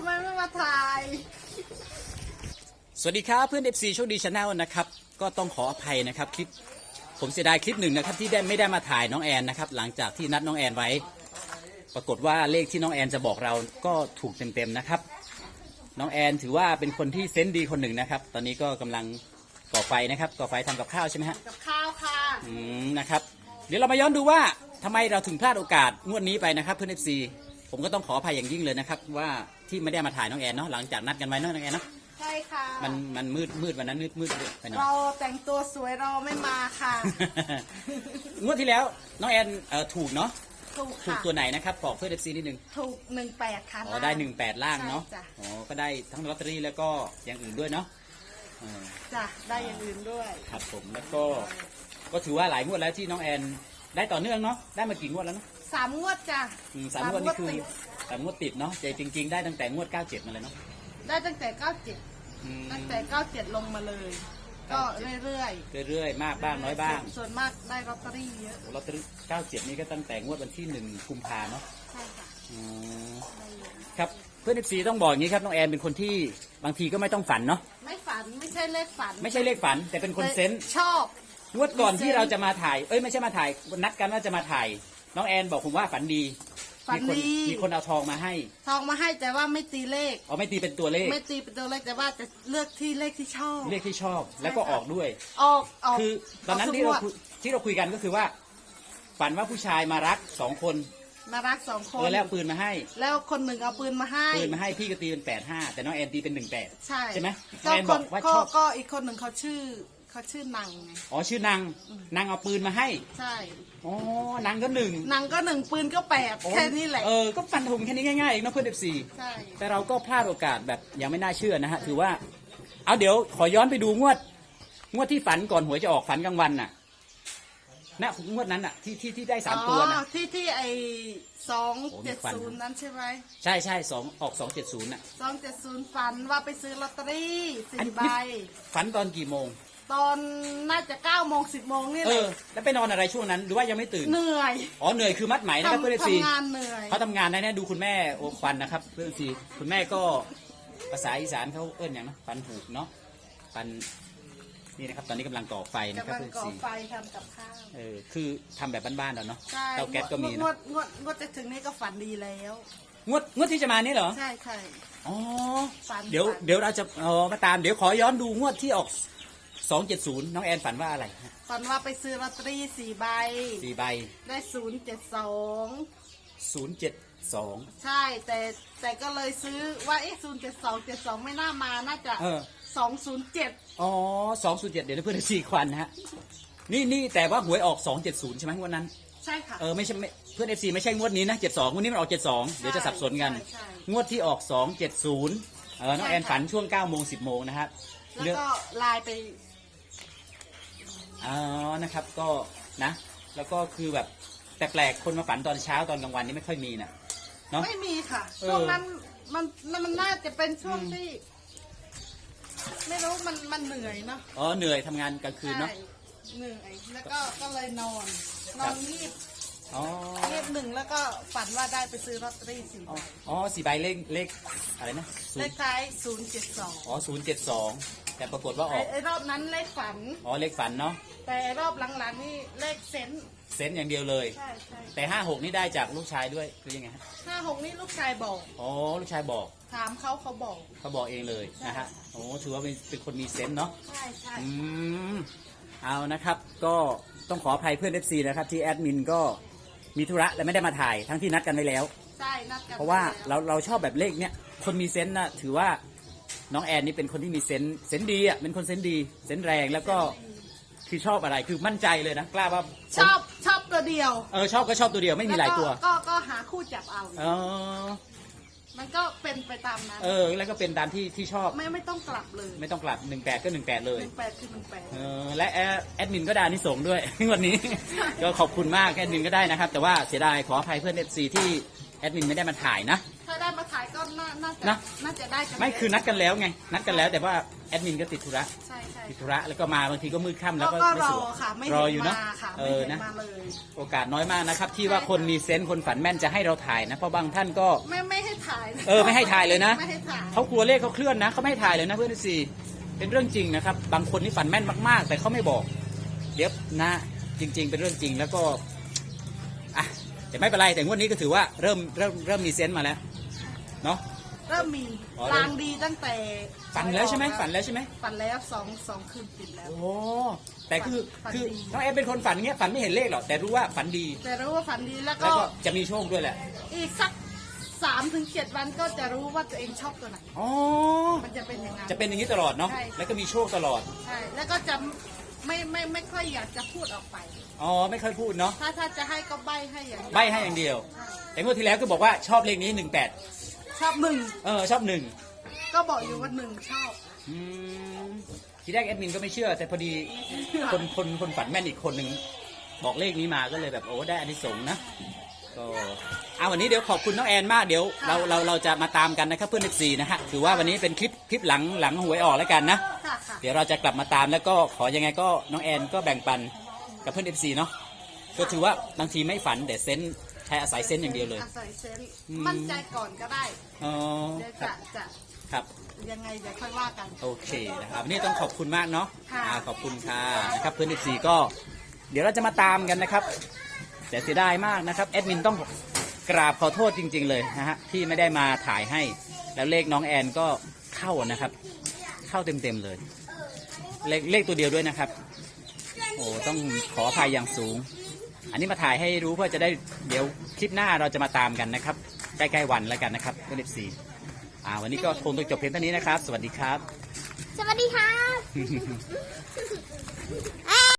ำไมไม่มาถ่าย สวัสดีครับเพื่อน FC โชคดีชาแนลนะครับ ก็ต้องขออภัยนะครับคลิปผมเสียดายคลิปหนึ่งนะครับที่ได้ไม่ได้มาถ่ายน้องแอนนะครับ หลังจากที่นัดน้องแอนไว้ ปรากฏว่าเลขที่น้องแอนจะบอกเราก็ถูกเต็มๆนะครับ น้องแอนถือว่าเป็นคนที่เซนส์ดีคนหนึ่งนะครับ ตอนนี้ก็กำลังก่อไฟนะครับก่อไฟทำกับข้าวใช่ไหมฮะ กับข้าวค่ะ อืมนะครับ เดี๋ยวเรามาย้อนดูว่าทำไมเราถึงพลาดโอกาสงวดนี้ไปนะครับเพื่อน FC ผมก็ต้องขออภัยอย่างยิ่งเลยนะครับ ว่าที่ไม่ได้มาถ่ายน้องแอนเนาะหลังจากนัดกันไว้เนาะน้องแอนเนาะใช่ค่ะ มันมันมืดมืดวันนั้นมืดมืดไปหน่อย เราแต่งตัวสวยเราไม่มาค่ะ งวดที่แล้วน้องแอนเอ่อถูกเนาะถูกถูกค่ะตัวไหนนะครับบอกเพื่อน FC นิดนึงถูกหนึ่งแปดค่ะอ๋อได้หนึ่งแปดล่างเนาะใช่จ้ะอ๋อก็ได้ทั้งลอตเตอรี่แล้วก็อย่างอื่นด้วยเนาะเออจ้ะได้อย่างอื่นด้วย ครับผมแล้วก็ก็ถือว่าหลายงวดแล้วที่น้องแอน ได้ต่อเนื่องเนาะได้มากี่งวดแล้วเนาะสามงวดจ้ะอืมสามงวดนี่คือติดสามงวดติดเนาะแต่จริง ๆ ได้ตั้งแต่งวด 97 มาเลยเนาะได้ตั้งแต่เก้าเจ็ดอืม ตั้งแต่เก้าเจ็ดลงมาเลย ก็เรื่อยเรื่อยๆ มากๆบ้างน้อยบ้าง ส่วนมากได้ลอตเตอรี่เยอะลอตเตอรี่97 นี่ก็ตั้งแต่งวดวันที่1กุมภาเนาะใช่ค่ะอืมได้เยอะครับเพื่อน FC ต้องบอกอย่างนี้ครับน้องแอนเป็นคนที่บางทีก็ไม่ต้องฝันเนาะไม่ฝันไม่ใช่เลขฝันไม่ใช่เลขฝันแต่เป็นคนเซนส์ชอบ งวดก่อนมีเซนส์ที่เราจะมาถ่าย เอ้ยไม่ใช่มาถ่ายนัดกันว่าจะมาถ่าย น้องแอนบอกผมว่าฝันดีฝันมีคนดีมีคนเอาทองมาให้ทองมาให้แต่ว่าไม่ตีเลข เอาไม่ตีเป็นตัวเลข ไม่ตีเป็นตัวเลขแต่ว่าจะเลือกที่เลขที่ชอบเลขที่ชอบแล้วก็ออกด้วย ออกออกคือตอนนั้นกที่เราทุกงวดคุยที่เราคุยกันก็คือว่า ฝันว่าผู้ชายมารักสองคนมารักสองคเอนอแล้วเอาปืนมาให้แล้วคนหนึ่งเอาปืนมาให้ ปืนมาให้พี่ก็ตีเป็นแปดห้าแต่น้องแอนตีเป็นหนึ่งแปดใช่ใช่ไหมก็แอนคบอนกว่าก็ชอบ ก็อีกคนหนึ่งเขาชื่อ เขาชื่อนางไง อ๋อชื่อนางนางเอาปืนมาให้ ใช่ อ๋อนางก็หนึ่งนางก็หนึ่งปืนก็แปดโอ้แค่นี้แหละ เออก็ฟันธงแค่นี้ง่ายๆเองเนาะเพื่อนเอฟซีใช่ แต่เราก็พลาดโอกาสแบบยังไม่น่าเชื่อนะฮะถือว่า เอาเดี๋ยวขอย้อนไปดูงวด งวดที่ฝันก่อนหวยจะออกฝันกลางวันน่ะนะงวดนั้นน่ะที่ที่ที่ได้สามตัวนะอ๋อที่ที่ไอสองโอ้มีเจ็ดควัน ศูนย์นั้นใช่ไหมใช่ใช่สองออกสองเจ็ดศูนย์น่ะสองเจ็ดศูนย์ฝันว่าไปซื้อลอตเตอรี่อันสี่นี้ใบ ฝันตอนกี่โมง ตอนน่าจะเก้าโมงสิบโมงนี่เอแหละอแล้วไปนอนอะไรช่วงนั้น หรือว่ายังไม่ตื่น เหนื่อยอ๋อ เหนื่อยคือมัดไหมนะครับเพื่อนเอฟทำซีทำงานเหนื่อย เขาทำงานได้แน่ดูคุณแม่โอควันนะครับเพื่อนเอฟซีคุณแม่ก็ภาษาอีสานเขาเอิ้นอย่างนะฟันผูกเนาะฟันนี่นะครับ ตอนนี้กำลังก่อไฟนะครับกำลังเพื่อนก่อซีไฟทำกับข้าวเออ คือทำแบบบ้านๆเราเนาะ ใช่เตาแก๊สก็มีงนะวดงวดงวดจะถึงนี่ก็ฝันดีแล้ว งวดงวดที่จะมานี่เหรอ ใช่ใช่อ๋อ ฝันเดี๋ยวฝัน เดี๋ยวเราจะเออมาตามเดี๋ยวขอย้อนดูงวดที่ออก สองเจ็ดศูนย์น้องแอนฝันว่าอะไรฮะฝันว่าไปซื้อลอตเตอรี่สี่ใบ สี่ใบได้ศูนย์เจ็ดสองศูนย์เจ็ดสอง ใช่แต่แต่ก็เลยซื้อว่าเอ๊ะศูนย์เจ็ดสองเจ็ดสองไม่น่ามาน่าจะเออ สองศูนย์เจ็ดอ๋อสองศูนย์เจ็ดเดี๋ยวเพื่อนสี่ควันนะฮะ นี่นี่แต่ว่าหวยออกสองเจ็ดศูนย์ใช่ไหมงวดนั้น ใช่ค่ะ เออไม่ใช่ไม่เพื่อนเอฟซีไม่ใช่งวดนี้นะเจ็ดสองงวดนี้มันออกเจ็ดสองเดี๋ยวจะสับสนกัน ใช่ใช่งวดที่ออกสองเจ็ดศูนย์เออน้องแอนใช่ค่ะ ฝันช่วงเก้าโมงสิบโมงนะครับแล้วเรื่องก็ไลน์ไป อ๋อนะครับก็นะ แล้วก็คือแบบแต่แปลกคนมาฝันตอนเช้าตอนกลางวันนี่ไม่ค่อยมีนะเนาะ ไม่มีค่ะ เออ ช่วงนั้นมันมันน่าจะเป็นช่วงอืมที่ ไม่รู้มันมันเหนื่อยเนาะอ๋อเหนื่อยทำงานกลางคืนเนาะ ใช่เหนื่อยแล้วก็ก็เลยนอน นอนงีบอ๋องีบหนึ่งแล้วก็ฝันว่าได้ไปซื้อลอตเตอรี่สี่อ๋ออ๋อสี่ใบเลขเลขอะไรนะศูเลนขย์ท้ายศูนย์เจ็ดสองอ๋อศูนย์เจ็ดสอง แต่ปรากฏว่าอไอ้อก ไอ้รอบนั้นเลขฝัน อ๋อเลขฝันเนาะ แต่ไอ้รอบหลังๆนี่เลขเซนส์เซนต์อย่างเดียวเลย ใช่ใช่แต่ห้าหกนี่ได้จากลูกชายด้วยคือยังไงฮะห้าหกนี่ลูกชายบอก อ๋อลูกชายบอกถามเขาเขาบอก เขาบอกเองเลยนะฮะ โอ้ถือว่าเป็นเป็นคนมีเซนต์เนาะ ใช่ใช่อืมเอานะครับก็ต้องขออภัยเพื่อน FC นะครับ ที่แอดมินก็มีธุระและไม่ได้มาถ่ายทั้งที่นัดกันไว้แล้ว ใช่นัดกันเพราะว่าไปแล้เราเราชอบแบบเลขเนี้ยคนมีเซนต์นะถือว่า น้องแอนนี่เป็นคนที่มีเซนต์เซนต์ดีอะเป็นคนเซนต์ดีเซนต์แรงแล้วก็คือชอบอะไรคือมั่นใจเลยนะกล้าว่าชอบชอบตัวเดียวเออชอบก็ชอบตัวเดียวไม่มีหลายตัวแก็ก็ก็หาคู่จับเอา เออมันก็เป็นไปตามนั้นเออ แล้วก็เป็นตามที่ที่ชอบไม่ไม่ต้องกลับเลยไม่ต้องกลับหนึ่งแปดก็หนึ่งแปดเลหยนึ่งแปดคือหนึ่งแปดเออและแอดแอดมินก็ได้อานิสงส์ด้วย วันนี้ ก็ขอบคุณมากแอดมินก็ได้นะครับ แต่ว่าเสียดายขออภัยเพื่อนเอฟซีที่แอดมินไม่ได้มาถ่ายนะถ้าได้มาถ่ายก็น่าน่าจะนะ น่าจะได้กันไม่คือนัดกันแล้วไง นัดกันแล้วแต่ว่าแอดมินก็ติดธุระใช่ใช่ติดธุระแล้วก็มาบางทีก็มืดค่ำแล้วก็ก็ก็ไม่รสะอดวกค่ะ ไม่รอเห็นอยู่นะมาค่ะเอไม่อเห็นนะมาเลย โอกาสน้อยมากนะครับ ที่ว่าคนมีเซนส์คนฝันแม่นจะให้เราถ่ายนะเพราะบางท่านก็ ไม่ไม่ให้ถ่ายนะเออไม่ให้ถ่ายเลยนะไม่ให้ถ่ายเขากลัวเลขเขาเคลื่อนนะเขาไม่ให้ถ่ายเลยนะเพื่อนสี่เป็นเรื่องจริงนะครับ บางคนนี่ฝันแม่นมากๆ แต่เขาไม่บอกเดี๋ยวนะจริง ๆ เป็นเรื่องจริงแล้วก็อะแต่ไม่เป็นไรแต่งวดนี้ก็ถือว่าเริ่มเริ่มเริ่มมีเซนส์มาแล้ว เนาะเริ่มมีอ๋อเริ่มลางดีตั้งแต่ฝันแล้วใช่ไหมฝันแล้วใช่ไหมฝันแล้วสองสองคืนติดแล้ว โอ้แต่คือฝันคือดีน้องแอนเป็นคนฝันอย่างเงี้ยฝันไม่เห็นเลขหรอกแต่รู้ว่าฝันดี แต่รู้ว่าฝันดีแล้วแล้วก็ก็จะมีโชคด้วยแหละ อีกสักสามถึงเจ็ดวันก็จะรู้ว่าตัวเองชอบตัวไหนอ๋อมันจะเป็นอย่างนั้นจะเป็นอย่างนี้ตลอดเนาะใช่แล้วก็มีโชคตลอดใช่แล้วก็จะไม่ไม่ไม่ค่อยอยากจะพูดออกไป อ๋อไม่ค่อยพูดเนาะ ถ้าถ้าจะให้ก็ใบให้อย่างเดียวใบให้อย่างเดียวใช่แต่งวดที่แล้วก็บอกว่าชอบเลขนี้หนึ่งแปด ชอบหนึ่งเออชอบหนึ่งก็บอกอยู่ว่าหนึ่งชอบอืมทีแรกแอดมินก็ไม่เชื่อ แต่พอดีคนคนคนฝันแม่นอีกคนหนึ่งบอกเลขนี้มาก็เลยแบบโอ้ได้อานิสงส์นะก็เอาวันนี้เดี๋ยวขอบคุณน้องแอนมากเดี๋ยวเราเราเราจะมาตามกันนะครับเพื่อนเอฟซีนะฮะถือว่าวันนี้เป็นคลิปคลิปหลังหลังหวยออกแล้วกันนะ ค่ะค่ะเดี๋ยวเราจะกลับมาตามแล้วก็ขอยังไงก็น้องแอนก็แบ่งปันกับเพื่อนเอฟซีเนาะก็ถือว่าบางทีไม่ฝันแต่เซนส์ ใช้อาศัยเซนส์อย่างเดียวเลย อาศัยเซนส์อืม มั่นใจก่อนก็ได้อ๋อเดี๋ยวครัจะบจะครับ ยังไงเดี๋ยวค่อยว่ากัน โอเคนะครับวันนี่ต้องขอบคุณมากเนาะค่ะอ่าขอบคุณค่ะนะครับเพื่อนเอฟซีก็ เดี๋ยวเราจะมาตามกันนะครับแต่เสียดายมากนะครับแอดมินต้องกราบขอโทษจริง ๆ เลยนะฮะที่ไม่ได้มาถ่ายให้ แล้วเลขน้องแอนก็เข้านะครับ เข้าเต็มๆเลย เลขเลขตัวเดียวด้วยนะครับ โอ้ต้องขออภัยอย่างสูง อันนี้มาถ่ายให้รู้เพื่อจะได้เดี๋ยวคลิปหน้าเราจะมาตามกันนะครับ ใกล้ๆวันแล้วกันนะครับเพื่อนเอฟซีอ่าวันนี้ก็คงต้องจบเพียงเท่านี้นะครับ สวัสดีครับ สวัสดีครับ